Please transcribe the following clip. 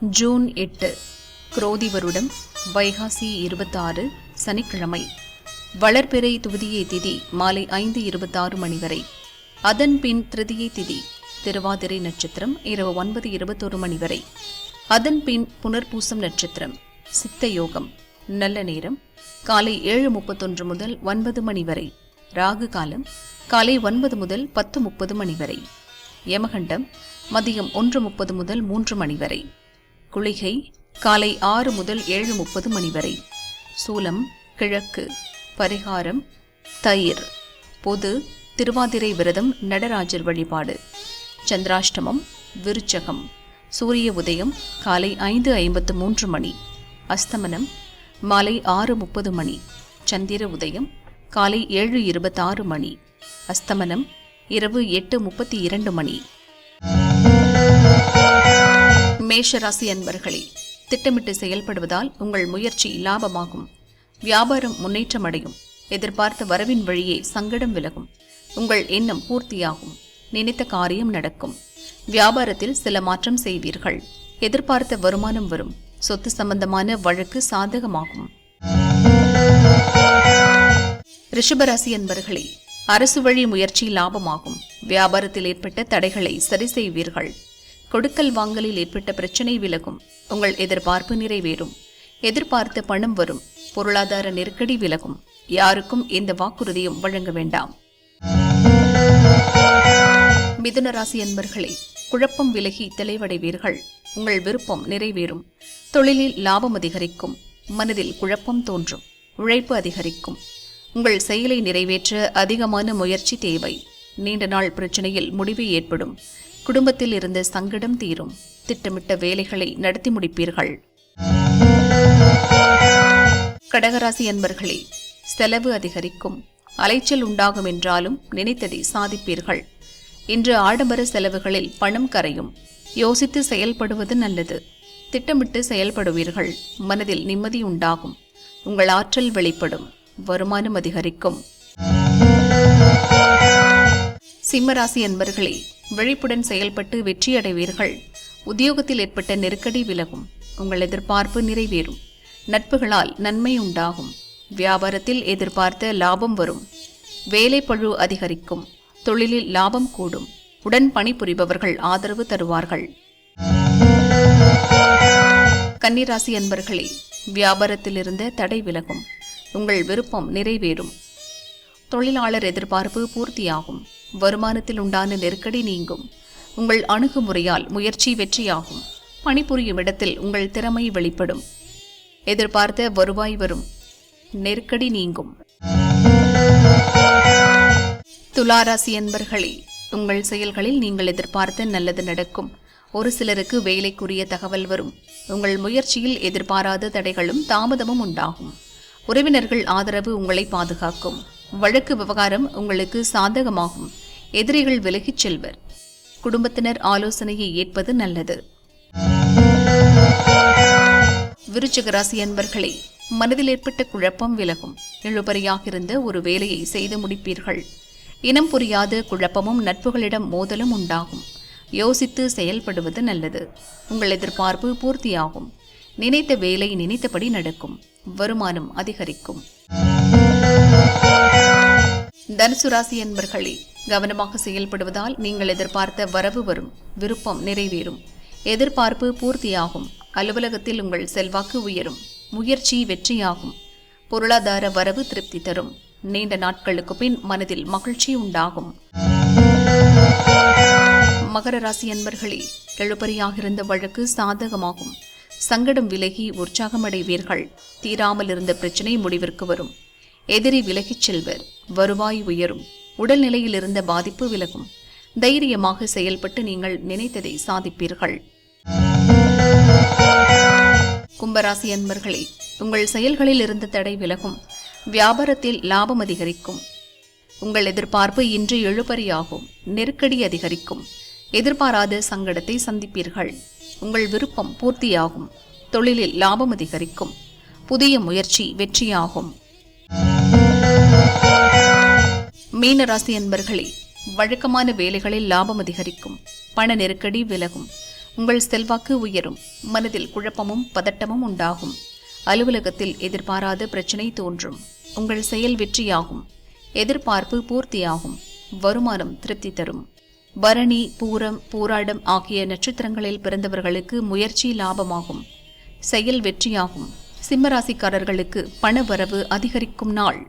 June எட்டு குரோதி வருடம் வைகாசி இருபத்தாறு சனிக்கிழமை. வளர்பிறை துவிதியை திதி மாலை ஐந்து இருபத்தாறு மணி வரை. அதன் பின் திருதியை திதி திருவாதிரை நட்சத்திரம் இரவு ஒன்பது இருபத்தொரு மணி வரை. அதன் பின் புனர்பூசம் நட்சத்திரம் சித்த யோகம் நல்ல நேரம் காலை ஏழு முப்பத்தொன்று முதல் ஒன்பது மணி வரை. ராகு காலம் காலை ஒன்பது முதல் பத்து முப்பது மணி வரை. யமகண்டம் மதியம் ஒன்று முப்பது முதல் மூன்று மணி வரை. குளிகை காலை ஆறு முதல் ஏழு முப்பது மணி வரை. சூலம் கிழக்கு. பரிகாரம் தயிர். பொது திருவாதிரை விரதம் நடராஜர் வழிபாடு. சந்திராஷ்டமம் விருச்சகம். சூரிய உதயம் காலை ஐந்து ஐம்பத்து மூன்று மணி. அஸ்தமனம் மாலை ஆறு முப்பது மணி. சந்திர உதயம் காலை ஏழு இருபத்தாறு மணி. அஸ்தமனம் இரவு எட்டு முப்பத்தி இரண்டு மணி. மேஷராசி அன்பர்களே திட்டமிட்டு செயல்படுவதால் உங்கள் முயற்சி லாபமாகும். வியாபாரம் முன்னேற்றம் அடையும் எதிர்பார்த்த வரவின் வழியே சங்கடம் விலகும். உங்கள் எண்ணம் பூர்த்தியாகும். நினைத்த காரியம் நடக்கும். வியாபாரத்தில் சில மாற்றம் செய்வீர்கள். எதிர்பார்த்த வருமானம் வரும். சொத்து சம்பந்தமான வழக்கு சாதகமாகும். ரிஷபராசி அன்பர்களே அரசு வழி முயற்சி லாபமாகும். வியாபாரத்தில் ஏற்பட்ட தடைகளை சரி செய்வீர்கள். கொடுக்கல் வாங்கலில் ஏற்பட்ட பிரச்சனை விலகும். உங்கள் எதிர்பார்ப்பு நிறைவேறும். எதிர்பார்த்த பணம் வரும். பொருளாதார நெருக்கடி விலகும். யாருக்கும் எந்த வாக்குறுதியும் வழங்க வேண்டாம். மிதுன ராசி அன்பர்களே குழப்பம் விலகி தெளிவடைவீர்கள். உங்கள் விருப்பம் நிறைவேறும். தொழிலில் லாபம் அதிகரிக்கும். மனதில் குழப்பம் தோன்றும். உழைப்பு அதிகரிக்கும். உங்கள் செயலை நிறைவேற்ற அதிகமான முயற்சி தேவை. நீண்ட நாள் பிரச்சனையில் முடிவு ஏற்படும். குடும்பத்தில் இருந்த சங்கடம் தீரும். திட்டமிட்ட வேலைகளை நடத்தி முடிப்பீர்கள். கடகராசி அன்பர்களே செலவு அதிகரிக்கும். அலைச்சல் உண்டாகும் என்றாலும் நினைத்ததை சாதிப்பீர்கள். இன்று ஆடம்பர செலவுகளில் பணம் கரையும். யோசித்து செயல்படுவது நல்லது. திட்டமிட்டு செயல்படுவீர்கள். மனதில் நிம்மதி உண்டாகும். உங்கள் ஆற்றல் வெளிப்படும். வருமானம் அதிகரிக்கும். சிம்மராசி அன்பர்களே விழிப்புடன் செயல்பட்டு வெற்றியடைவீர்கள். உத்தியோகத்தில் ஏற்பட்ட நெருக்கடி விலகும். உங்கள் எதிர்பார்ப்பு நிறைவேறும். நட்புகளால் நன்மை உண்டாகும். வியாபாரத்தில் எதிர்பார்த்த லாபம் வரும். வேலை பழு அதிகரிக்கும். தொழிலில் லாபம் கூடும். உடன் பணிபுரிபவர்கள் ஆதரவு தருவார்கள். கன்னிராசி அன்பர்களே வியாபாரத்தில் இருந்த தடை விலகும். உங்கள் விருப்பம் நிறைவேறும். தொழிலாளர் எதிர்பார்ப்பு பூர்த்தியாகும். வருமானத்தில் உண்டான நெருக்கடி நீங்கும். உங்கள் அணுகுமுறையால் முயற்சி வெற்றியாகும். பணிபுரியும் இடத்தில் உங்கள் திறமை வெளிப்படும். எதிர்பார்த்த வருவாய் வரும். நெருக்கடி நீங்கும். துளாராசி அன்பர்களே உங்கள் செயல்களில் நீங்கள் எதிர்பார்த்த நல்லது நடக்கும். ஒரு சிலருக்கு வேலைக்குரிய தகவல் வரும். உங்கள் முயற்சியில் எதிர்பாராத தடைகளும் தாமதமும் உண்டாகும். உறவினர்கள் ஆதரவு உங்களை பாதுகாக்கும். வழக்கு விவகாரம் உங்களுக்கு சாதகமாகும். எதிரிகள் விலகிச் செல்வர். குடும்பத்தினர் ஆலோசனையை ஏற்பது நல்லது. விருச்சிக ராசி அன்பர்களே மனதில் ஏற்பட்ட குழப்பம் விலகும். இழுபறியாக இருந்த ஒரு வேலையை செய்து முடிப்பீர்கள். இனம் புரியாத குழப்பமும் நட்புகளிடம் மோதலும் உண்டாகும். யோசித்து செயல்படுவது நல்லது. உங்கள் எதிர்பார்ப்பு பூர்த்தியாகும். நினைத்த வேலை நினைத்தபடி நடக்கும். வருமானம் அதிகரிக்கும். தனுசு ராசி என்பர்களே கவனமாக செயல்படுவதால் நீங்கள் எதிர்பார்த்த வரவு வரும் விருப்பம் நிறைவேறும். எதிர்பார்ப்பு பூர்த்தியாகும். அலுவலகத்தில் உங்கள் செல்வாக்கு உயரும். முயற்சி வெற்றியாகும். பொருளாதார வரவு திருப்தி தரும். நீண்ட நாட்களுக்கு பின் மனதில் மகிழ்ச்சி உண்டாகும். மகர ராசி அன்பர்களே எழுபறியாக இருந்த வழக்கு சாதகமாகும். சங்கடம் விலகி உற்சாகமடைவீர்கள். தீராமல் இருந்த பிரச்சினை முடிவிற்கு வரும். எதிரி விலகிச் செல்வர். வருவாய் உயரும். உடல்நிலையில் இருந்த பாதிப்பு விலகும். தைரியமாக செயல்பட்டு நீங்கள் நினைத்ததை சாதிப்பீர்கள். கும்பராசி அன்பர்களே உங்கள் செயல்களில் இருந்த தடை விலகும். வியாபாரத்தில் லாபம் அதிகரிக்கும். உங்கள் எதிர்பார்ப்பு இன்று எழுபறியாகும். நெருக்கடி அதிகரிக்கும். எதிர்பாராத சங்கடத்தை சந்திப்பீர்கள். உங்கள் விருப்பம் பூர்த்தியாகும். தொழிலில் லாபம் அதிகரிக்கும். புதிய முயற்சி வெற்றியாகும். மீனராசி என்பர்களே வழக்கமான வேலைகளில் லாபம் அதிகரிக்கும் பண நெருக்கடி விலகும் உங்கள் செல்வாக்கு உயரும் மனதில் குழப்பமும் பதட்டமும் உண்டாகும் அலுவலகத்தில் எதிர்பாராத பிரச்சனை தோன்றும் உங்கள் செயல் வெற்றியாகும் எதிர்பார்ப்பு பூர்த்தியாகும் வருமானம் திருப்தி தரும். பரணி பூரம் பூராடம் ஆகிய நட்சத்திரங்களில் பிறந்தவர்களுக்கு முயற்சி லாபமாகும் செயல் வெற்றியாகும் சிம்மராசிக்காரர்களுக்கு பண வரவு அதிகரிக்கும் நாள்.